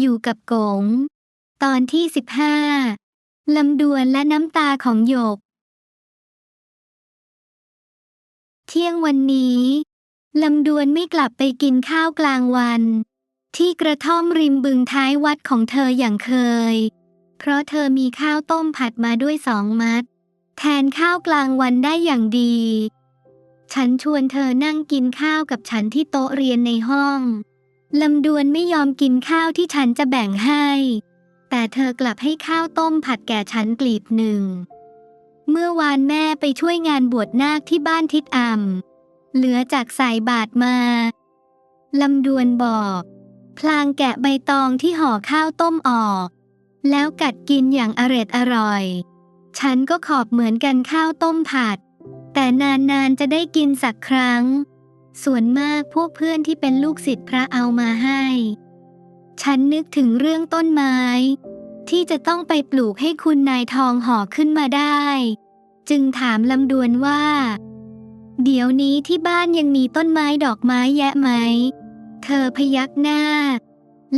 อยู่กับกง ตอนที่สิบห้าลำดวนและน้ำตาของหยก เที่ยงวันนี้ ลำดวนไม่กลับไปกินข้าวกลางวัน ที่กระท่อมริมบึงท้ายวัดของเธออย่างเคย เพราะเธอมีข้าวต้มผัดมาด้วยสองมัด แทนข้าวกลางวันได้อย่างดี ฉันชวนเธอนั่งกินข้าวกับฉันที่โต๊ะเรียนในห้อง ลำดวนไม่ยอมกินข้าวที่ฉันจะแบ่งให้ แต่เธอกลับให้ข้าวต้มผัดแก่ฉันกลีบหนึ่ง เมื่อวานแม่ไปช่วยงานบวชนาคที่บ้านทิดอ่ำเหลือจากใส่บาทมา ลำดวนบอก พลางแกะใบตองที่ห่อข้าวต้มออก แล้วกัดกินอย่างอร็ดอร่อย ฉันก็ขอบเหมือนกันข้าวต้มผัด แต่นานๆจะได้กินสักครั้ง ส่วนมากพวกเพื่อนที่เป็นลูกศิษย์พระเอามาให้ ฉันนึกถึงเรื่องต้นไม้ ที่จะต้องไปปลูกให้คุณนายทองห่อขึ้นมาได้ จึงถามลำดวนว่า เดี๋ยวนี้ที่บ้านยังมีต้นไม้ดอกไม้แยะไหม เธอพยักหน้า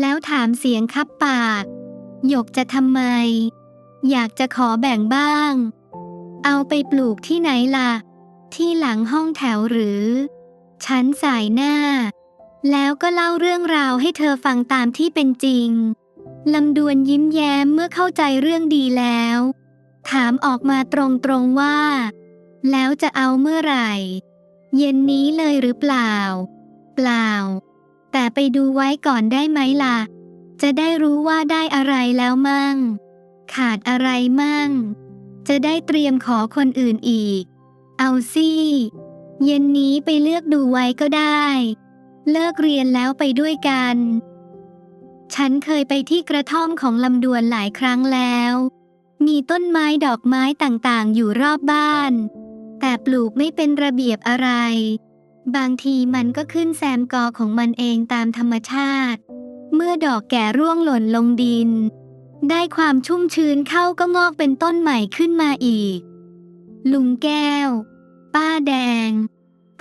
แล้วถามเสียงคับปาก หยกจะทำไม อยากจะขอแบ่งบ้าง เอาไปปลูกที่ไหนล่ะ ที่หลังห้องแถวหรือ ฉันสายหน้า แล้วก็เล่าเรื่องราวให้เธอฟังตามที่เป็นจริง ลำดวนยิ้มแย้มเมื่อเข้าใจเรื่องดีแล้ว ถามออกมาตรงๆว่า แล้วจะเอาเมื่อไหร่ เย็นนี้เลยหรือเปล่า เปล่า แต่ไปดูไว้ก่อนได้ไหมล่ะ จะได้รู้ว่าได้อะไรแล้วมั่ง ขาดอะไรมั่ง จะได้เตรียมขอคนอื่นอีก เอาสิ เย็นนี้ไปเลือกดูไว้ก็ได้ เลิกเรียนแล้วไปด้วยกัน ฉันเคยไปที่กระท่อมของลำดวนหลายครั้งแล้ว มีต้นไม้ดอกไม้ต่างๆ อยู่รอบบ้าน แต่ปลูกไม่เป็นระเบียบอะไร บางทีมันก็ขึ้นแซมกอของมันเองตามธรรมชาติ เมื่อดอกแก่ร่วงหล่นลงดิน ได้ความชุ่มชื้นเข้าก็งอกเป็นต้นใหม่ขึ้นมาอีก ลุงแก้ว ป้าแดง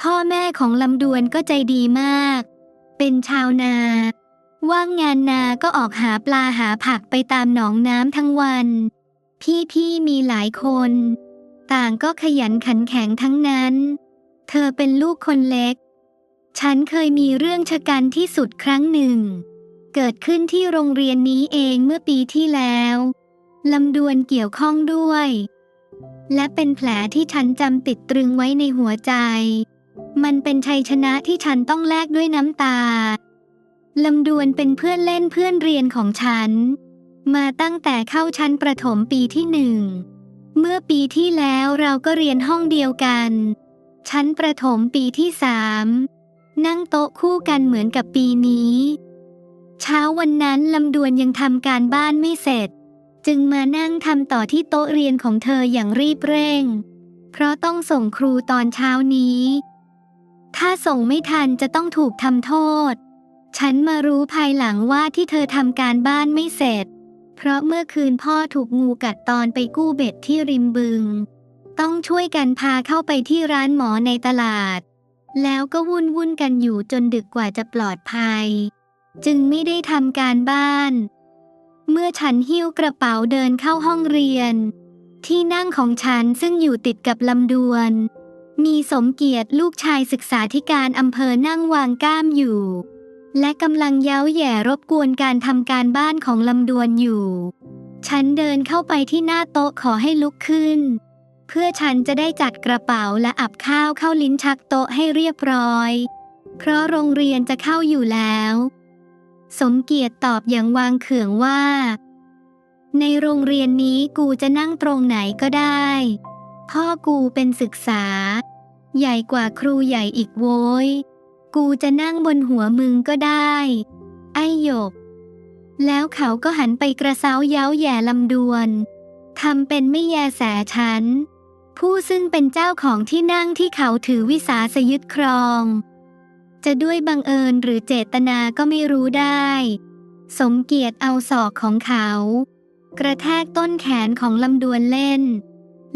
พ่อแม่ของลำดวนก็ใจดีมาก เป็นชาวนา ว่างงานนาก็ออกหาปลาหาผักไปตามหนองน้ำทั้งวัน พี่ๆมีหลายคน ต่างก็ขยันขันแข็งทั้งนั้น เธอเป็นลูกคนเล็ก ฉันเคยมีเรื่องชะกันที่สุดครั้งหนึ่ง เกิดขึ้นที่โรงเรียนนี้เองเมื่อปีที่แล้วลำดวนเกี่ยวข้องด้วย และเป็นแผลที่ฉันจำติดตรึงไว้ในหัวใจ มันเป็นชัยชนะที่ฉันต้องแลกด้วยน้ำตา ลำดวนเป็นเพื่อนเล่นเพื่อนเรียนของฉัน มาตั้งแต่เข้าชั้นประถมปีที่หนึ่ง เมื่อปีที่แล้วเราก็เรียนห้องเดียวกัน ชั้นประถมปีที่สามนั่งโต๊ะคู่กันเหมือนกับปีนี้ เช้าวันนั้นลำดวนยังทำการบ้านไม่เสร็จ จึงมานั่งทำต่อที่โต๊ะเรียนของเธออย่างรีบเร่ง เพราะต้องส่งครูตอนเช้านี้ ถ้าส่งไม่ทันจะต้องถูกทำโทษ ฉันมารู้ภายหลังว่าที่เธอทำการบ้านไม่เสร็จ เพราะเมื่อคืนพ่อถูกงูกัดตอนไปกู้เบ็ดที่ริมบึง ต้องช่วยกันพาเข้าไปที่ร้านหมอในตลาด แล้วก็วุ่นวุ่นกันอยู่จนดึกกว่าจะปลอดภัย จึงไม่ได้ทำการบ้าน เมื่อฉันหิ้วกระเป๋าเดินเข้าห้องเรียน ที่นั่งของฉันซึ่งอยู่ติดกับลำดวน มีสมเกียรติลูกชายศึกษาธิการอำเภอนั่งวางก้ามอยู่ และกำลังเย้าแย่รบกวนการทำการบ้านของลำดวนอยู่ ฉันเดินเข้าไปที่หน้าโต๊ะขอให้ลุกขึ้น เพื่อฉันจะได้จัดกระเป๋าและอับข้าวเข้าลิ้นชักโต๊ะให้เรียบร้อย เพราะโรงเรียนจะเข้าอยู่แล้ว สมเกียรติตอบอย่างวางเขื่องว่า ในโรงเรียนนี้กูจะนั่งตรงไหนก็ได้ พ่อกูเป็นศึกษา ใหญ่กว่าครูใหญ่อีกโว้ย กูจะนั่งบนหัวมึงก็ได้ ไอ้หยก แล้วเขาก็หันไปกระเซ้าเย้าแย่ลำดวนทำเป็นไม่แยแสฉัน ผู้ซึ่งเป็นเจ้าของที่นั่งที่เขาถือวิสาสยึดครอง จะด้วยบังเอิญหรือเจตนาก็ไม่รู้ได้ สมเกียรติเอาศอกของเขา กระแทกต้นแขนของลำดวนเล่น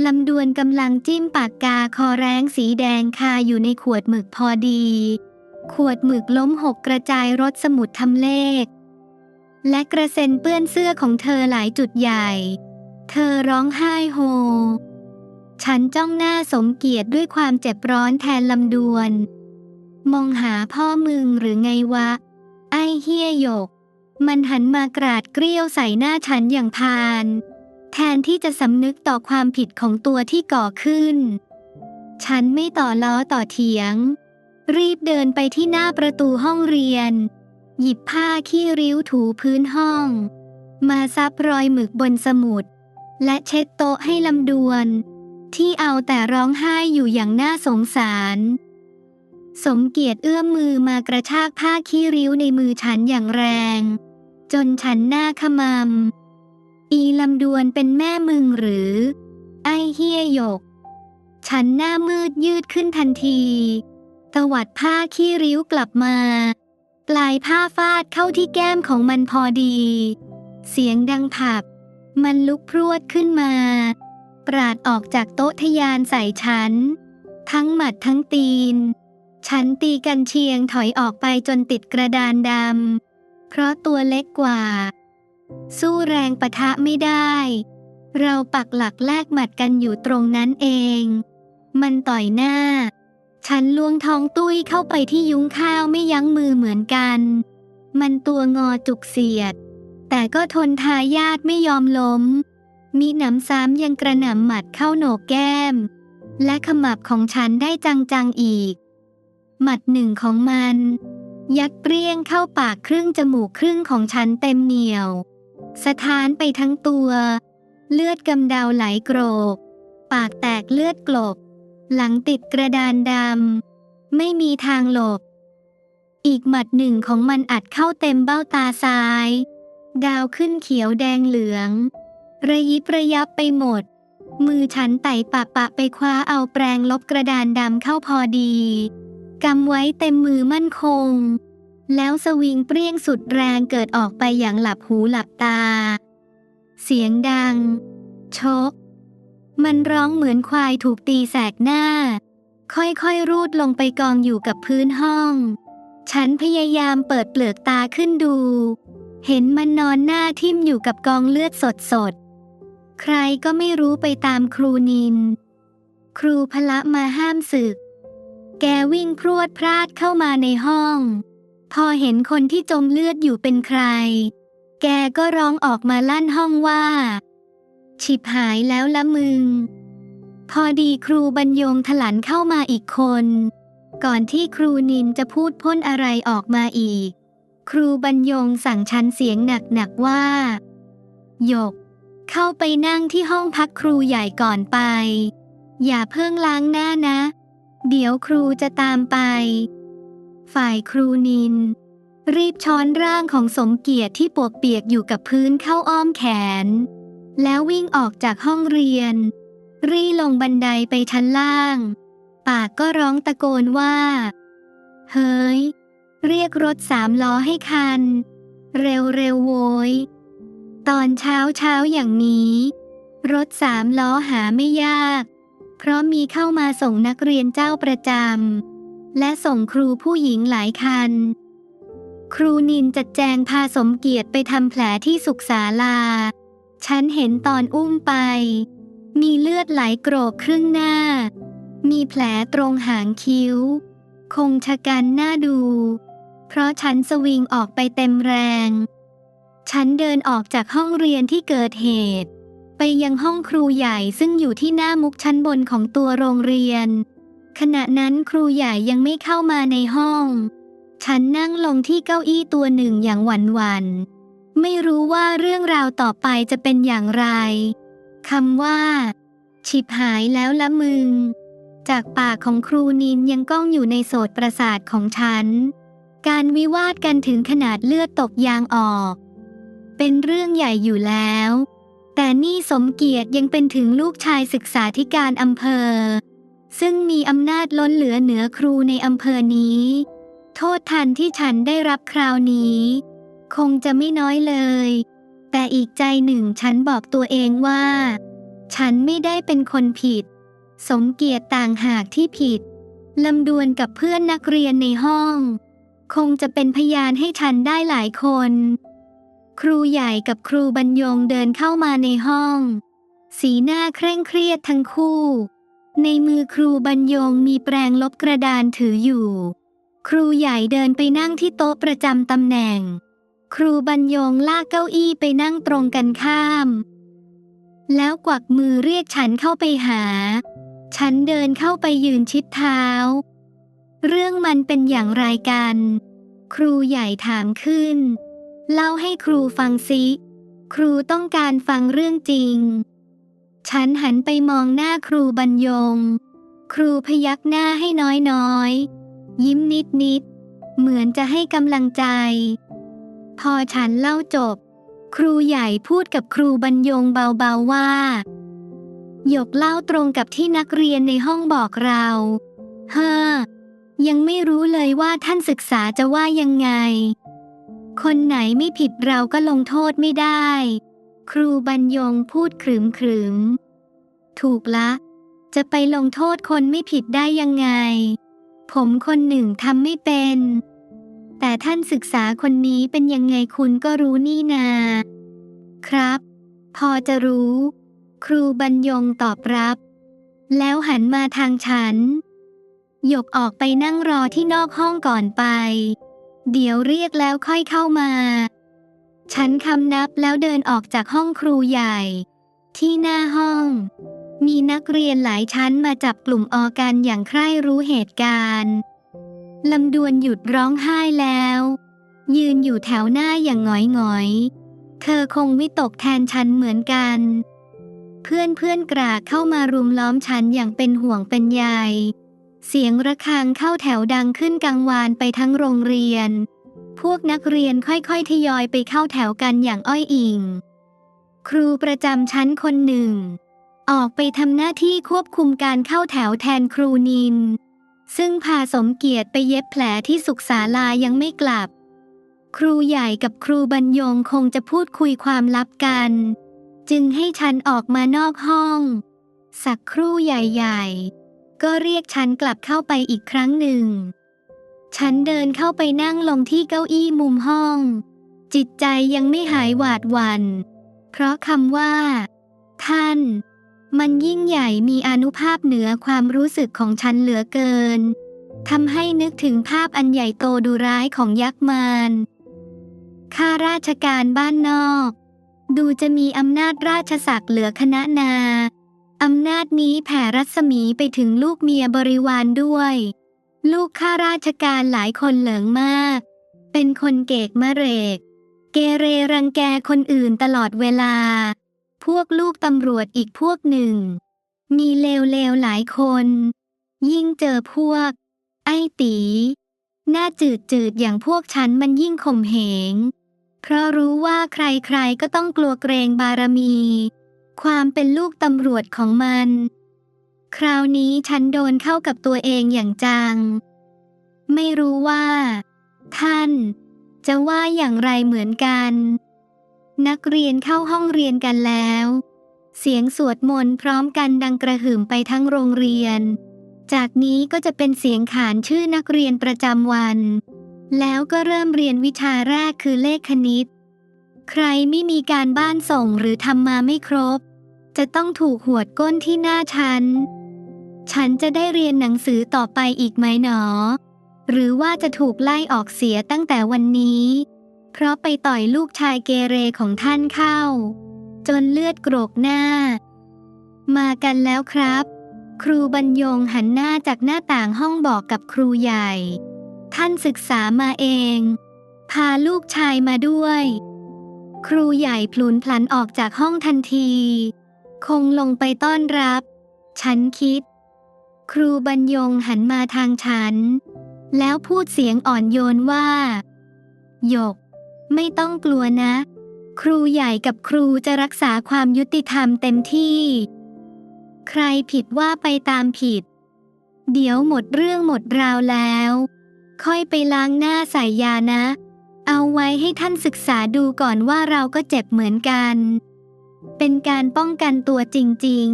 ลำดวนกำลังจิ้มปากกาคอแรงสีแดงคาอยู่ในขวดหมึกพอดี ขวดหมึกล้มหกกระจายรถสมุดทำเลข และกระเซ็นเปื้อนเสื้อของเธอหลายจุดใหญ่ เธอร้องไห้โฮ ฉันจ้องหน้าสมเกียรติด้วยความเจ็บร้อนแทนลำดวน มองหาพ่อมึงหรือไงวะ ไอ้เฮียหยก มันหันมากราดเกลี้ยวใส่หน้าฉันอย่างพาน แทนที่จะสำนึกต่อความผิดของตัวที่ก่อขึ้น ฉันไม่ต่อล้อต่อเถียง รีบเดินไปที่หน้าประตูห้องเรียน หยิบผ้าขี้ริ้วถูพื้นห้อง มาซับรอยหมึกบนสมุด และเช็ดโต๊ะให้ลำดวน ที่เอาแต่ร้องไห้อยู่อย่างน่าสงสาร สมเกียรติเอื้อมมือมากระชากผ้าขี้ริ้วในมือฉันอย่างแรง จนฉันหน้าขมำอีลำดวนเป็นแม่มึงหรือ ไอเฮียหยก ฉันหน้ามืดยืดขึ้นทันที ตวัดผ้าขี้ริ้วกลับมา ปลายผ้าฟาดเข้าที่แก้มของมันพอดี เสียงดังผับ มันลุกพรวดขึ้นมา ปราดออกจากโต๊ะทยานใส่ฉัน ทั้งหมัดทั้งตีน ฉันตีกันเชียงถอยออกไปจนติดกระดานดำ เพราะตัวเล็กกว่า สู้แรงปะทะไม่ได้ เราปักหลักแลกหมัดกันอยู่ตรงนั้นเอง มันต่อยหน้า ฉันล้วงท้องตุ้ยเข้าไปที่ยุ้งข้าวไม่ยั้งมือเหมือนกัน มันตัวงอจุกเสียด แต่ก็ทนทายาทไม่ยอมล้ม มีหนำซ้ำยังกระหน่ำหมัดเข้าโหนกแก้ม และขมับของฉันได้จังๆอีก หมัดหนึ่งของมัน ยัดเปรี้ยงเข้าปากครึ่งจมูกครึ่งของฉันเต็มเหนียว สถานไปทั้งตัว เลือดกำเดาไหลโกรก ปากแตกเลือดกลบ หลังติดกระดานดำ ไม่มีทางหลบ อีกหมัดหนึ่งของมันอัดเข้าเต็มเบ้าตาซ้าย ดาวขึ้นเขียวแดงเหลือง ระยิบระยับไปหมดมือฉันไต่ปะปะไปคว้าเอาแปรงลบกระดานดำเข้าพอดี กำไว้เต็มมือมั่นคง แล้วสวิงเปรี้ยงสุดแรงเกิดออกไปอย่างหลับหูหลับตา เสียงดัง ชก มันร้องเหมือนควายถูกตีแสกหน้า ค่อยๆรูดลงไปกองอยู่กับพื้นห้อง ฉันพยายามเปิดเปลือกตาขึ้นดู เห็นมันนอนหน้าทิ่มอยู่กับกองเลือดสดๆ ใครก็ไม่รู้ไปตามครูนิน ครูพละมาห้ามศึก แกวิ่งพรวดพลาดเข้ามาในห้อง พอเห็นคนที่จมเลือดอยู่เป็นใคร แกก็ร้องออกมาลั่นห้องว่า ฉิบหายแล้วละมึง พอดีครูบรรยงถลันเข้ามาอีกคน ก่อนที่ครูนินจะพูดพ้นอะไรออกมาอีก ครูบรรยงสั่งฉันเสียงหนักๆว่า หยก เข้าไปนั่งที่ห้องพักครูใหญ่ก่อนไป อย่าเพิ่งล้างหน้านะ เดี๋ยวครูจะตามไป ฝ่ายครูนิน รีบช้อนร่างของสมเกียรติที่ปวกเปียกอยู่กับพื้นเข้าอ้อมแขน แล้ววิ่งออกจากห้องเรียน รีลงบันไดไปชั้นล่าง ปากก็ร้องตะโกนว่า เฮ้ย เรียกรถสามล้อให้คัน เร็วเร็วโวย ตอนเช้าเช้าอย่างนี้ รถสามล้อหาไม่ยาก เพราะมีเข้ามาส่งนักเรียนเจ้าประจำและส่งครูผู้หญิงหลายคัน ครูนินจัดแจงพาสมเกียรติไปทำแผลที่สุขศาลา ฉันเห็นตอนอุ้มไป มีเลือดไหลโกรกครึ่งหน้า มีแผลตรงหางคิ้ว คงชะกันหน้าดู เพราะฉันสวิงออกไปเต็มแรง ฉันเดินออกจากห้องเรียนที่เกิดเหตุ ไปยังห้องครูใหญ่ซึ่งอยู่ที่หน้ามุกชั้นบนของตัวโรงเรียน ขณะนั้นครูใหญ่ยังไม่เข้ามาในห้อง ฉันนั่งลงที่เก้าอี้ตัวหนึ่งอย่างหวั่นหวัน ไม่รู้ว่าเรื่องราวต่อไปจะเป็นอย่างไรคำว่า ฉิบหายแล้วละมึง จากปากของครูนินยังก้องอยู่ในโสตประสาทของฉัน การวิวาทกันถึงขนาดเลือดตกยางออก เป็นเรื่องใหญ่อยู่แล้ว แต่นี่สมเกียรติยังเป็นถึงลูกชายศึกษาธิการอำเภอ ซึ่งมีอำนาจล้นเหลือเหนือครูในอำเภอนี้ โทษทันที่ฉันได้รับคราวนี้ คงจะไม่น้อยเลย แต่อีกใจหนึ่งฉันบอกตัวเองว่า ฉันไม่ได้เป็นคนผิด สมเกียรติต่างหากที่ผิดลำดวนกับเพื่อนนักเรียนในห้อง คงจะเป็นพยานให้ฉันได้หลายคน ครูใหญ่กับครูบรรยงเดินเข้ามาในห้อง สีหน้าเคร่งเครียดทั้งคู่ ในมือครูบรรยงมีแปรงลบกระดานถืออยู่ ครูใหญ่เดินไปนั่งที่โต๊ะประจำตำแหน่ง ครูบรรยงลากเก้าอี้ไปนั่งตรงกันข้าม แล้วกวักมือเรียกฉันเข้าไปหา ฉันเดินเข้าไปยืนชิดเท้า เรื่องมันเป็นอย่างไรกัน ครูใหญ่ถามขึ้น เล่าให้ครูฟังซิครูต้องการฟังเรื่องจริง ฉันหันไปมองหน้าครูบรรยง ครูพยักหน้าให้น้อยๆ ยิ้มนิดๆ เหมือนจะให้กำลังใจ พอฉันเล่าจบ ครูใหญ่พูดกับครูบรรยงเบาๆว่า หยกเล่าตรงกับที่นักเรียนในห้องบอกเรา เฮ้อ ยังไม่รู้เลยว่าท่านศึกษาจะว่ายังไง คนไหนไม่ผิดเราก็ลงโทษไม่ได้ ครูบรรยงพูดขรึมขรึม ถูกละ จะไปลงโทษคนไม่ผิดได้ยังไง ผมคนหนึ่งทำไม่เป็น แต่ท่านศึกษาคนนี้เป็นยังไงคุณก็รู้นี่นา ครับ พอจะรู้ ครูบรรยงตอบรับ แล้วหันมาทางฉัน หยกออกไปนั่งรอที่นอกห้องก่อนไป เดี๋ยวเรียกแล้วค่อยเข้ามา ฉันคำนับแล้วเดินออกจากห้องครูใหญ่ ที่หน้าห้อง มีนักเรียนหลายชั้นมาจับกลุ่มออกันอย่างใคร่รู้เหตุการณ์ลำดวนหยุดร้องไห้แล้ว ยืนอยู่แถวหน้าอย่างหงอยหงอยๆเธอคงวิตกแทนฉันเหมือนกัน เพื่อนเพื่อนๆกราเข้ามารุมล้อมฉันอย่างเป็นห่วงเป็นใย เสียงระฆังเข้าแถวดังขึ้นกังวานไปทั้งโรงเรียน พวกนักเรียนค่อยๆ ทยอยไปเข้าแถวกันอย่างอ้อยอิง ครูประจำชั้นคนหนึ่ง ออกไปทำหน้าที่ควบคุมการเข้าแถวแทนครูนิน ซึ่งพาสมเกียรติไปเย็บแผลที่สุขศาลายังไม่กลับ ครูใหญ่กับครูบรรยงคงจะพูดคุยความลับกัน จึงให้ฉันออกมานอกห้อง สักครู่ใหญ่ ๆ ก็เรียกฉันกลับเข้าไปอีกครั้งหนึ่ง ฉันเดินเข้าไปนั่งลงที่เก้าอี้มุมห้อง จิตใจยังไม่หายหวาดหวัน่น เพราะคำว่า ท่าน มันยิ่งใหญ่มีอนุภาพเหนือความรู้สึกของฉันเหลือเกินทำให้นึกถึงภาพอันใหญ่โตดูร้ายของยักษ์มารข้าราชการบ้านนอก ดูจะมีอำนาจราชศักดิ์เหลือคณะนา อำนาจนี้แผ่รัศมีไปถึงลูกเมียบริวารด้วย ลูกข้าราชการหลายคนเหลิงมาก เป็นคนเกกมะเรก เกเรรังแกคนอื่นตลอดเวลา พวกลูกตำรวจอีกพวกหนึ่ง มีเลวๆหลายคน ยิ่งเจอพวก ไอ้ตี หน้าจืดๆอย่างพวกฉันมันยิ่งข่มเหง เพราะรู้ว่าใครๆก็ต้องกลัวเกรงบารมี ความเป็นลูกตำรวจของมัน คราวนี้ฉันโดนเข้ากับตัวเองอย่างจัง ไม่รู้ว่า ท่าน จะว่าอย่างไรเหมือนกัน นักเรียนเข้าห้องเรียนกันแล้ว เสียงสวดมนต์พร้อมกันดังกระหึ่มไปทั้งโรงเรียน จากนี้ก็จะเป็นเสียงขานชื่อนักเรียนประจำวัน แล้วก็เริ่มเรียนวิชาแรกคือเลขคณิต ใครไม่มีการบ้านส่งหรือทำมาไม่ครบ จะต้องถูกหวดก้นที่หน้าฉัน ฉันจะได้เรียนหนังสือต่อไปอีกไหมหนอ หรือว่าจะถูกไล่ออกเสียตั้งแต่วันนี้ เพราะไปต่อยลูกชายเกเรของท่านเข้า จนเลือดโกรกหน้า มากันแล้วครับ ครูบรรยงหันหน้าจากหน้าต่างห้องบอกกับครูใหญ่ ท่านศึกษามาเอง พาลูกชายมาด้วย ครูใหญ่พลุนพลันออกจากห้องทันที คงลงไปต้อนรับ ฉันคิด ครูบรรยงหันมาทางฉัน แล้วพูดเสียงอ่อนโยนว่าหยก ไม่ต้องกลัวนะ ครูใหญ่กับครูจะรักษาความยุติธรรมเต็มที่ ใครผิดว่าไปตามผิด เดี๋ยวหมดเรื่องหมดราวแล้ว ค่อยไปล้างหน้าใส่ยานะ เอาไว้ให้ท่านศึกษาดูก่อนว่าเราก็เจ็บเหมือนกัน เป็นการป้องกันตัวจริง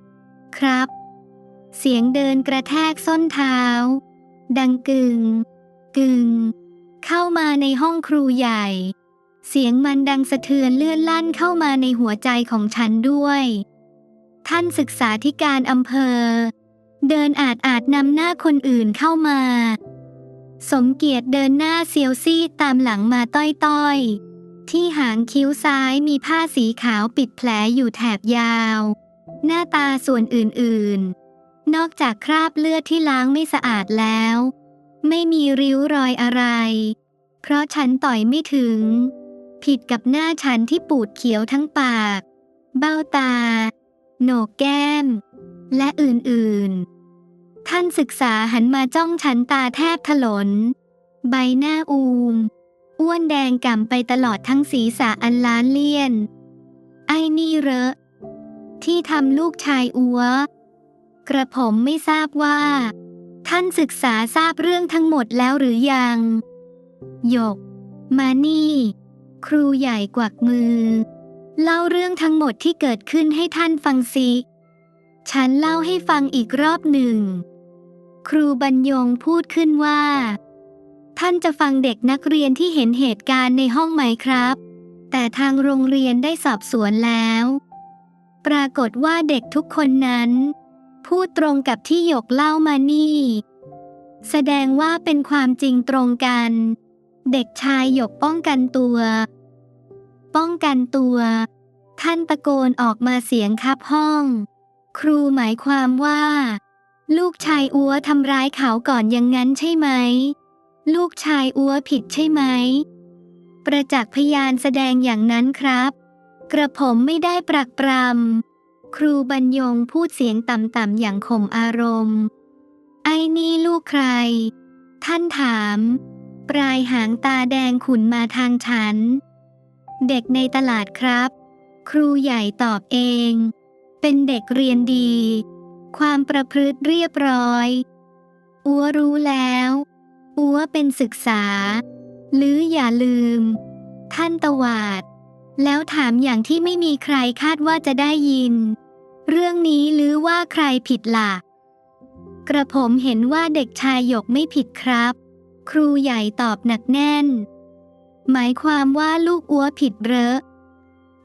ๆ ครับ เสียงเดินกระแทกส้นเท้า ดังกึงกึงเข้ามาในห้องครูใหญ่ เสียงมันดังสะเทือนเลื่อนลั่นเข้ามาในหัวใจของฉันด้วย ท่านศึกษาธิการอำเภอ เดินอาจอาจนำหน้าคนอื่นเข้ามา สมเกียรติเดินหน้าเซียวซีดตามหลังมาต้อยๆ ที่หางคิ้วซ้ายมีผ้าสีขาวปิดแผลอยู่แถบยาว หน้าตาส่วนอื่นๆ นอกจากคราบเลือดที่ล้างไม่สะอาดแล้ว ไม่มีริ้วรอยอะไร เพราะฉันต่อยไม่ถึง ผิดกับหน้าฉันที่ปูดเขียวทั้งปาก เบ้าตา โหนกแก้ม และอื่นๆ ท่านศึกษาหันมาจ้องฉันตาแทบถลน ใบหน้าอูม อ้วนแดงก่ำไปตลอดทั้งศีรษะอันล้านเลี่ยน ไอ้นี่เหรอที่ทำลูกชายอัว กระผมไม่ทราบว่า ท่านศึกษาทราบเรื่องทั้งหมดแล้วหรือยัง หยก มานี่ ครูใหญ่กวักมือ เล่าเรื่องทั้งหมดที่เกิดขึ้นให้ท่านฟังสิฉันเล่าให้ฟังอีกรอบหนึ่ง ครูบรรยงพูดขึ้นว่า ท่านจะฟังเด็กนักเรียนที่เห็นเหตุการณ์ในห้องไหมครับ แต่ทางโรงเรียนได้สอบสวนแล้ว ปรากฏว่าเด็กทุกคนนั้น พูดตรงกับที่หยกเล่ามานี่ แสดงว่าเป็นความจริงตรงกัน เด็กชายหยกป้องกันตัว ป้องกันตัว ท่านตะโกนออกมาเสียงคับห้อง ครูหมายความว่า ลูกชายอัวทำร้ายเขาก่อนอย่างนั้นใช่ไหม ลูกชายอัวผิดใช่ไหม ประจักษ์พยานแสดงอย่างนั้นครับ กระผมไม่ได้ปรักปรำครูบรรยงพูดเสียงต่ำๆอย่างข่มอารมณ์ ไอ้นี่ลูกใคร ท่านถาม ปลายหางตาแดงขุนมาทางฉัน เด็กในตลาดครับ ครูใหญ่ตอบเอง เป็นเด็กเรียนดี ความประพฤติเรียบร้อย อัวรู้แล้ว อัวเป็นศึกษา หรืออย่าลืม ท่านตวาด แล้วถามอย่างที่ไม่มีใครคาดว่าจะได้ยิน เรื่องนี้หรือว่าใครผิดล่ะ กระผมเห็นว่าเด็กชายหยกไม่ผิดครับ ครูใหญ่ตอบหนักแน่น หมายความว่าลูกอัวผิดเหรอ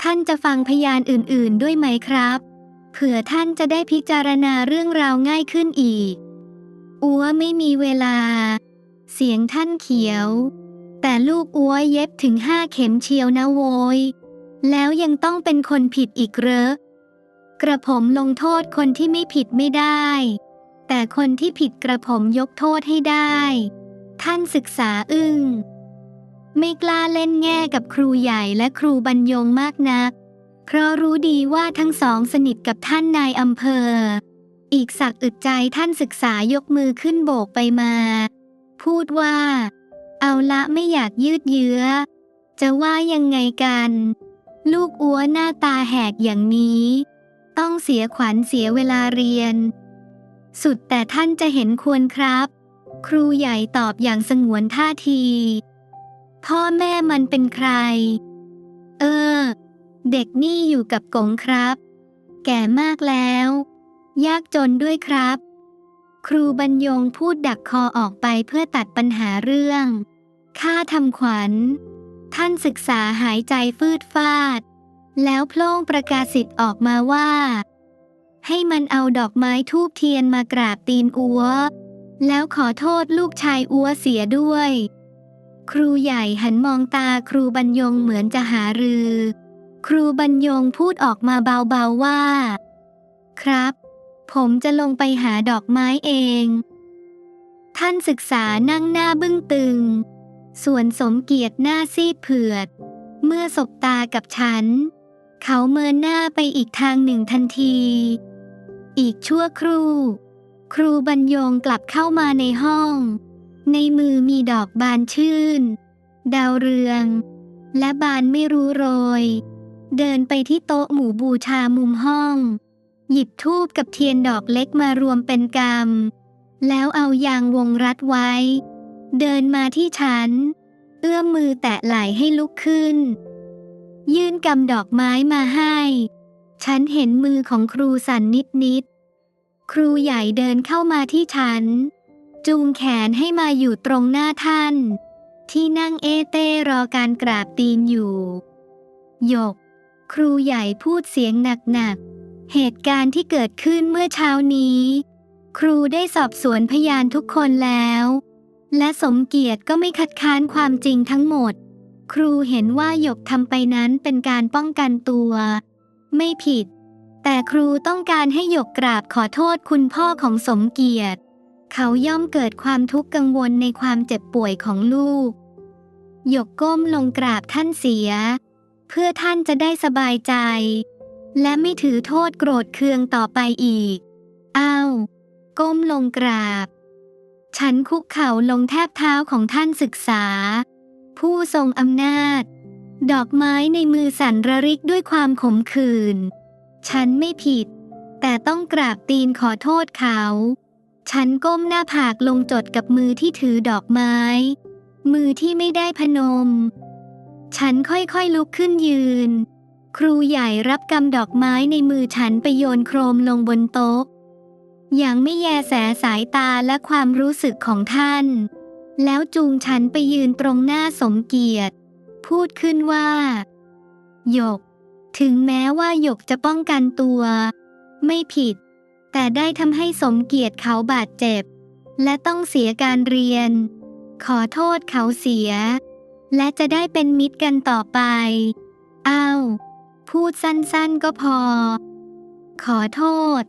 ท่านจะฟังพยานอื่นๆด้วยไหมครับ เผื่อท่านจะได้พิจารณาเรื่องราวง่ายขึ้นอีก อัวไม่มีเวลา เสียงท่านเขียว แต่ลูกอัวเย็บถึงห้าเข็มเชียวนะโวย แล้วยังต้องเป็นคนผิดอีกเหรอกระผมลงโทษคนที่ไม่ผิดไม่ได้ แต่คนที่ผิดกระผมยกโทษให้ได้ ท่านศึกษาอึ้งไม่กล้าเล่นแง่กับครูใหญ่และครูบรรยงมากนัก เพราะรู้ดีว่าทั้งสองสนิทกับท่านนายอำเภอ อีกสักอึดใจท่านศึกษายกมือขึ้นโบกไปมา พูดว่า เอาละไม่อยากยืดเยื้อ จะว่ายังไงกัน ลูกอัวหน้าตาแหกอย่างนี้ ต้องเสียขวัญเสียเวลาเรียน สุดแต่ท่านจะเห็นควรครับ ครูใหญ่ตอบอย่างสงวนท่าที พ่อแม่มันเป็นใคร เออ เด็กนี่อยู่กับกงครับ แก่มากแล้ว ยากจนด้วยครับ ครูบรรยงพูดดักคอออกไปเพื่อตัดปัญหาเรื่อง ค่าทำขวัญ ท่านศึกษาหายใจฟืดฟาด แล้วโพล่งประกาศสิทธิ์ออกมาว่า ให้มันเอาดอกไม้ทูบเทียนมากราบตีนอัว แล้วขอโทษลูกชายอัวเสียด้วย ครูใหญ่หันมองตาครูบรรยงเหมือนจะหารือ ครูบรรยงพูดออกมาเบาๆว่า ครับ ผมจะลงไปหาดอกไม้เอง ท่านศึกษานั่งหน้าบึ้งตึง ส่วนสมเกียรติหน้าซีดเผือด เมื่อสบตากับฉัน เขาเมินหน้าไปอีกทางหนึ่งทันที อีกชั่วครู่ ครูบรรยงกลับเข้ามาในห้อง ในมือมีดอกบานชื่น ดาวเรือง และบานไม่รู้โรย เดินไปที่โต๊ะหมู่บูชามุมห้อง หยิบทูบกับเทียนดอกเล็กมารวมเป็นกรรมแล้วเอายางวงรัดไว้ เดินมาที่ฉัน เอื้อมมือแตะไหล่ให้ลุกขึ้น ยื่นกำดอกไม้มาให้ ฉันเห็นมือของครูสั่นนิดนิดๆครูใหญ่เดินเข้ามาที่ฉัน จูงแขนให้มาอยู่ตรงหน้าท่าน ที่นั่งเอเต้รอการกราบตีนอยู่ หยก ครูใหญ่พูดเสียงหนักๆ เหตุการณ์ที่เกิดขึ้นเมื่อเช้านี้ ครูได้สอบสวนพยานทุกคนแล้ว และสมเกียรติก็ไม่คัดค้านความจริงทั้งหมด ครูเห็นว่าหยกทำไปนั้นเป็นการป้องกันตัว ไม่ผิด แต่ครูต้องการให้หยกกราบขอโทษคุณพ่อของสมเกียรติ เขาย่อมเกิดความทุกข์กังวลในความเจ็บป่วยของลูก หยกก้มลงกราบท่านเสีย เพื่อท่านจะได้สบายใจ และไม่ถือโทษโกรธเคืองต่อไปอีก อ้าว ก้มลงกราบ ฉันคุกเข่าลงแทบเท้าของท่านศึกษา ผู้ทรงอำนาจ ดอกไม้ในมือสั่นระริกด้วยความขมขื่น ฉันไม่ผิด แต่ต้องกราบตีนขอโทษเขา ฉันก้มหน้าผากลงจดกับมือที่ถือดอกไม้ มือที่ไม่ได้พนม ฉันค่อยๆลุกขึ้นยืน ครูใหญ่รับกำดอกไม้ในมือฉันไปโยนโครมลงบนโต๊ะ อย่างไม่แยแสสายตาและความรู้สึกของท่าน แล้วจูงฉันไปยืนตรงหน้าสมเกียรติ พูดขึ้นว่า หยก ถึงแม้ว่าหยกจะป้องกันตัว ไม่ผิด แต่ได้ทำให้สมเกียรติเขาบาดเจ็บ และต้องเสียการเรียน ขอโทษเขาเสีย และจะได้เป็นมิตรกันต่อไป อ้าว พูดสั้นๆก็พอ ขอโทษ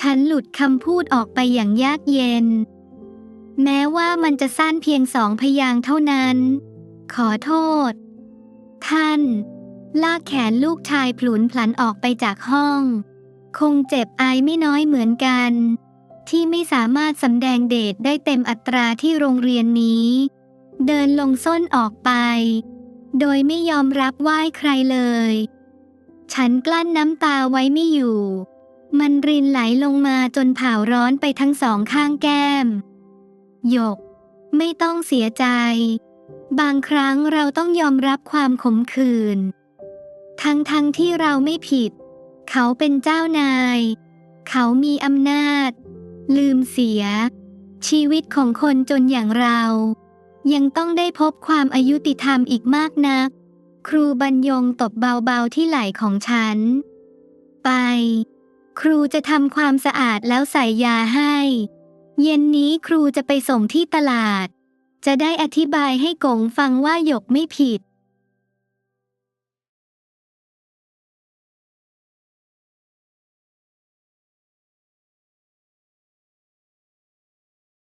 ฉันหลุดคำพูดออกไปอย่างยากเย็น แม้ว่ามันจะสั้นเพียงสองพยางเท่านั้น ขอโทษ ท่าน ลากแขนลูกชายผลุนพลันออกไปจากห้อง คงเจ็บอายไม่น้อยเหมือนกัน ที่ไม่สามารถสำแดงเดชได้เต็มอัตราที่โรงเรียนนี้ เดินลงส้นออกไป โดยไม่ยอมรับไหว้ใครเลย ฉันกลั้นน้ำตาไว้ไม่อยู่ มันรินไหลลงมาจนเผาร้อนไปทั้งสองข้างแก้ม หยก ไม่ต้องเสียใจ บางครั้งเราต้องยอมรับความขมขื่น ทั้งทั้งที่เราไม่ผิด เขาเป็นเจ้านาย เขามีอำนาจ ลืมเสีย ชีวิตของคนจนอย่างเรา ยังต้องได้พบความอายุติธรรมอีกมากนัก ครูบรรยงตบเบาๆที่ไหล่ของฉัน ไป ครูจะทำความสะอาดแล้วใส่ยาให้ เย็นนี้ครูจะไปส่งที่ตลาด จะได้อธิบายให้กงฟังว่าหยกไม่ผิด